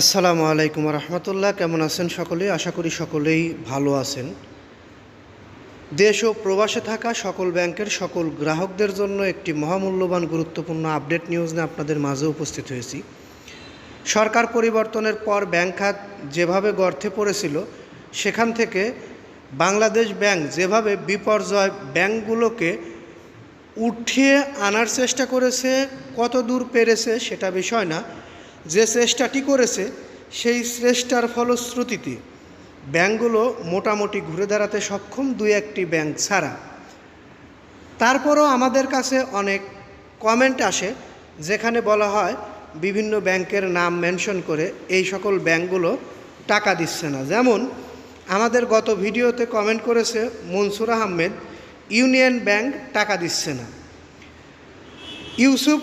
আসসালামু আলাইকুম রহমতুল্লাহ, কেমন আছেন সকলেই আশা করি সকলেই ভালো আছেন। দেশ ও প্রবাসে থাকা সকল ব্যাংকের সকল গ্রাহকদের জন্য একটি মহামূল্যবান গুরুত্বপূর্ণ আপডেট নিউজ নিয়ে আপনাদের মাঝে উপস্থিত হয়েছি। সরকার পরিবর্তনের পর ব্যাংক খাত যেভাবে গর্তে পড়েছিল, সেখান থেকে বাংলাদেশ ব্যাংক যেভাবে বিপর্যয় ব্যাংকগুলোকে উঠিয়ে আনার চেষ্টা করেছে কত দূর পেরেছে সেটা বিষয় না। যে চেষ্টাটি করেছে, সেই চেষ্টার ফলশ্রুতিতে ব্যাংকগুলো মোটামুটি ঘুরে দাঁড়াতে সক্ষম দুই একটি ব্যাংক ছাড়া। তারপরও আমাদের কাছে অনেক কমেন্ট আসে, যেখানে বলা হয় বিভিন্ন ব্যাংকের নাম মেনশন করে এই সকল ব্যাংকগুলো টাকা দিচ্ছে না। যেমন আমাদের গত ভিডিওতে কমেন্ট করেছে মনসুর আহমেদ, ইউনিয়ন ব্যাংক টাকা দিচ্ছে না। ইউসুফ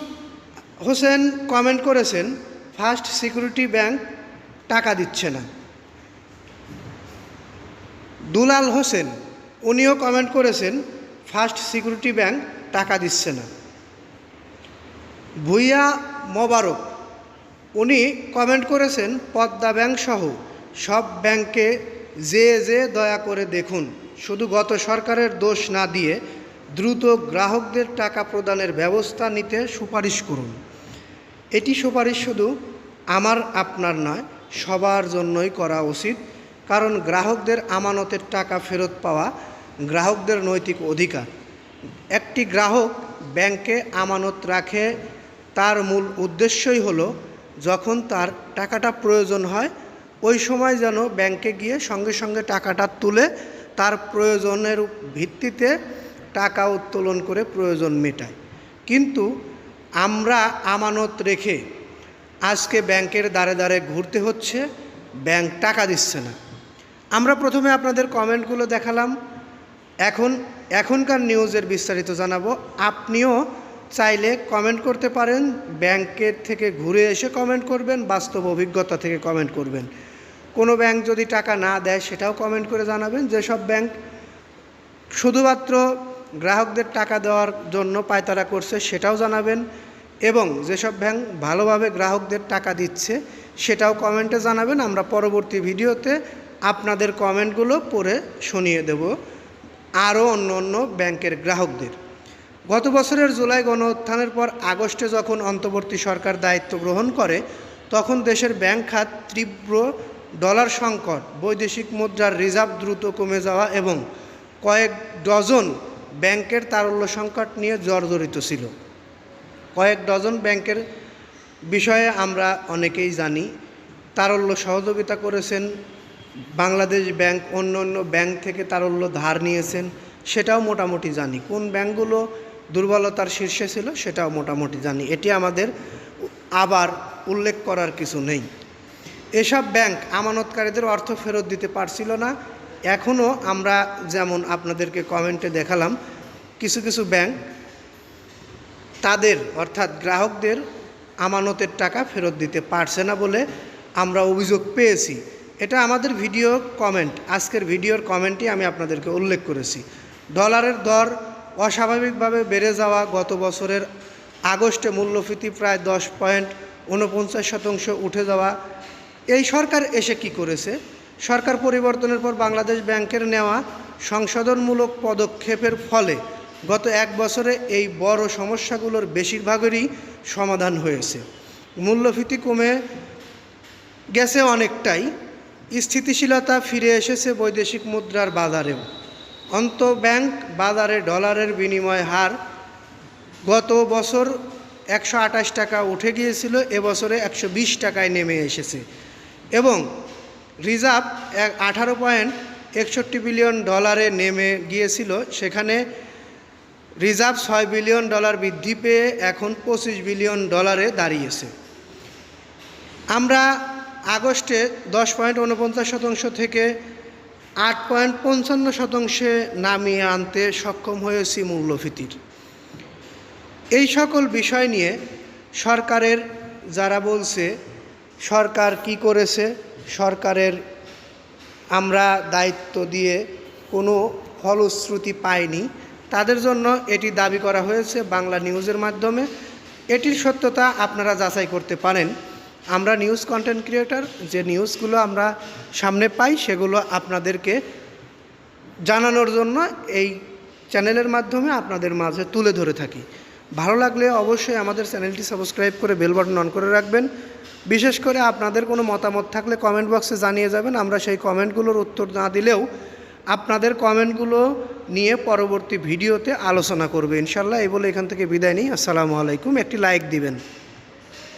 হোসেন কমেন্ট করেছেন ফার্স্ট সিকিউরিটি ব্যাংক টাকা দিচ্ছে না। দুলাল হোসেন, উনিও কমেন্ট করেছেন, ফার্স্ট সিকিউরিটি ব্যাংক টাকা দিচ্ছে না। ভুইয়া মোবারক, উনি কমেন্ট করেছেন, পদ্মা ব্যাংক সহ সব ব্যাংকে যে যে দয়া করে দেখুন, শুধু গত সরকারের দোষ না দিয়ে দ্রুত গ্রাহকদের টাকা প্রদানের ব্যবস্থা নিতে সুপারিশ করুন। এটি সুপারিশ শুধু আমার, আপনার নয়, সবার জন্যই করা উচিত। কারণ গ্রাহকদের আমানতের টাকা ফেরত পাওয়া গ্রাহকদের নৈতিক অধিকার। একটি গ্রাহক ব্যাংকে আমানত রাখে, তার মূল উদ্দেশ্যই হলো যখন তার টাকাটা প্রয়োজন হয়, ওই সময় যেন ব্যাংকে গিয়ে সঙ্গে সঙ্গে টাকাটা তুলে তার প্রয়োজনের ভিত্তিতে টাকা উত্তোলন করে প্রয়োজন মেটায়। কিন্তু আমরা আমানত রেখে আজকে ব্যাংকের দ্বারে দ্বারে ঘুরতে হচ্ছে, ব্যাংক টাকা দিচ্ছে না। আমরা প্রথমে আপনাদের কমেন্টগুলো দেখালাম। এখন, এখনকার নিউজের বিস্তারিত জানাব। আপনিও চাইলে কমেন্ট করতে পারেন, ব্যাংকের থেকে ঘুরে এসে কমেন্ট করবেন, বাস্তব অভিজ্ঞতা থেকে কমেন্ট করবেন। কোনো ব্যাংক যদি টাকা না দেয়, সেটাও কমেন্ট করে জানাবেন। যেসব ব্যাংক শুধুমাত্র গ্রাহকদের টাকা দেওয়ার জন্য পায়তারা করছে, সেটাও জানাবেন। এবং যেসব ব্যাংক ভালোভাবে গ্রাহকদের টাকা দিচ্ছে, সেটাও কমেন্টে জানাবেন। আমরা পরবর্তী ভিডিওতে আপনাদের কমেন্টগুলো পড়ে শুনিয়ে দেব। আরও অন্য অন্য ব্যাংকের গ্রাহকদের। গত বছরের জুলাই গণ উত্থানের পর আগস্টে যখন অন্তর্বর্তী সরকার দায়িত্ব গ্রহণ করে, তখন দেশের ব্যাংক খাত তীব্র ডলার সংকট, বৈদেশিক মুদ্রার রিজার্ভ দ্রুত কমে যাওয়া এবং কয়েক ডজন ব্যাংকের তারল্য সংকট নিয়ে জর্জরিত ছিল। কয়েক ডজন ব্যাংকের বিষয়ে আমরা অনেকেই জানি। তারল্য সহযোগিতা করেছেন। বাংলাদেশ ব্যাংক অন্য অন্য ব্যাংক থেকে তারল্য ধার নিয়েছেন। সেটাও মোটামুটি জানি। কোন ব্যাংকগুলো দুর্বলতার শীর্ষে ছিল সেটাও মোটামুটি জানি। এটি আমাদের আবার উল্লেখ করার কিছু নেই। এসব ব্যাংক আমানতকারীদের অর্থ ফেরত দিতে পারছিল না। এখনও আমরা যেমন আপনাদেরকে কমেন্টে দেখালাম, কিছু কিছু ব্যাংক তাদের, অর্থাৎ গ্রাহকদের আমানতের টাকা ফেরত দিতে পারছে না বলে আমরা অভিযোগ পেয়েছি। এটা আমাদের ভিডিও কমেন্ট, আজকের ভিডিওর কমেন্টই আমি আপনাদেরকে উল্লেখ করেছি। ডলারের দর অস্বাভাবিকভাবে বেড়ে যাওয়া গত বছরের আগস্টে মূল্যফীতি প্রায় দশ পয়েন্ট উনপঞ্চাশ শতাংশ উঠে যাওয়া। এই সরকার এসে কি করেছে? সরকার পরিবর্তনের পর বাংলাদেশ ব্যাংকের নেওয়া সংশোধনমূলক পদক্ষেপের ফলে গত এক বছরে এই বড় সমস্যাগুলোর বেশিরভাগেরই সমাধান হয়েছে। মূল্যফীতি কমে গেছে অনেকটাই, স্থিতিশীলতা ফিরে এসেছে বৈদেশিক মুদ্রার বাজারেও। অন্ত ব্যাংক বাজারে ডলারের বিনিময় হার গত বছর একশো আঠাশ টাকা উঠে গিয়েছিল, এবছরে একশো বিশ টাকায় নেমে এসেছে এবং রিজার্ভ এক আঠারো পয়েন্ট একষট্টি বিলিয়ন ডলারে নেমে গিয়েছিল। সেখানে রিজার্ভ ছয় বিলিয়ন ডলার বৃদ্ধি পেয়ে এখন পঁচিশ বিলিয়ন ডলারে দাঁড়িয়েছে। আমরা আগস্টে দশ পয়েন্ট উনপঞ্চাশ শতাংশ থেকে আট পয়েন্ট পঞ্চান্ন শতাংশে নামিয়ে আনতে সক্ষম হয়েছি মূল্যফীতির। এই সকল বিষয় নিয়ে সরকারের যারা বলছে, সরকার কি করেছে, সরকারের আমরা দায়িত্ব দিয়ে কোনো ফলশ্রুতি পাইনি। তাদের জন্য এটি দাবি করা হয়েছে বাংলা নিউজের মাধ্যমে। এটির সত্যতা আপনারা যাচাই করতে পারেন। আমরা নিউজ কন্টেন্ট ক্রিয়েটর, যে নিউজগুলো আমরা সামনে পাই সেগুলো আপনাদেরকে জানানোর জন্য এই চ্যানেলের মাধ্যমে আপনাদের মাঝে তুলে ধরে থাকি। ভালো লাগলে অবশ্যই আমাদের চ্যানেলটি সাবস্ক্রাইব করে বেল বাটন অন করে রাখবেন। বিশেষ করে আপনাদের কোনো মতামত থাকলে কমেন্ট বক্সে জানিয়ে যাবেন। আমরা সেই কমেন্টগুলোর উত্তর না দিলেও আপনাদের কমেন্টগুলো নিয়ে পরবর্তী ভিডিওতে আলোচনা করবে, ইনশাল্লাহ। এই বলে এখান থেকে বিদায় নিই। আসসালামু আলাইকুম। একটি লাইক দিবেন।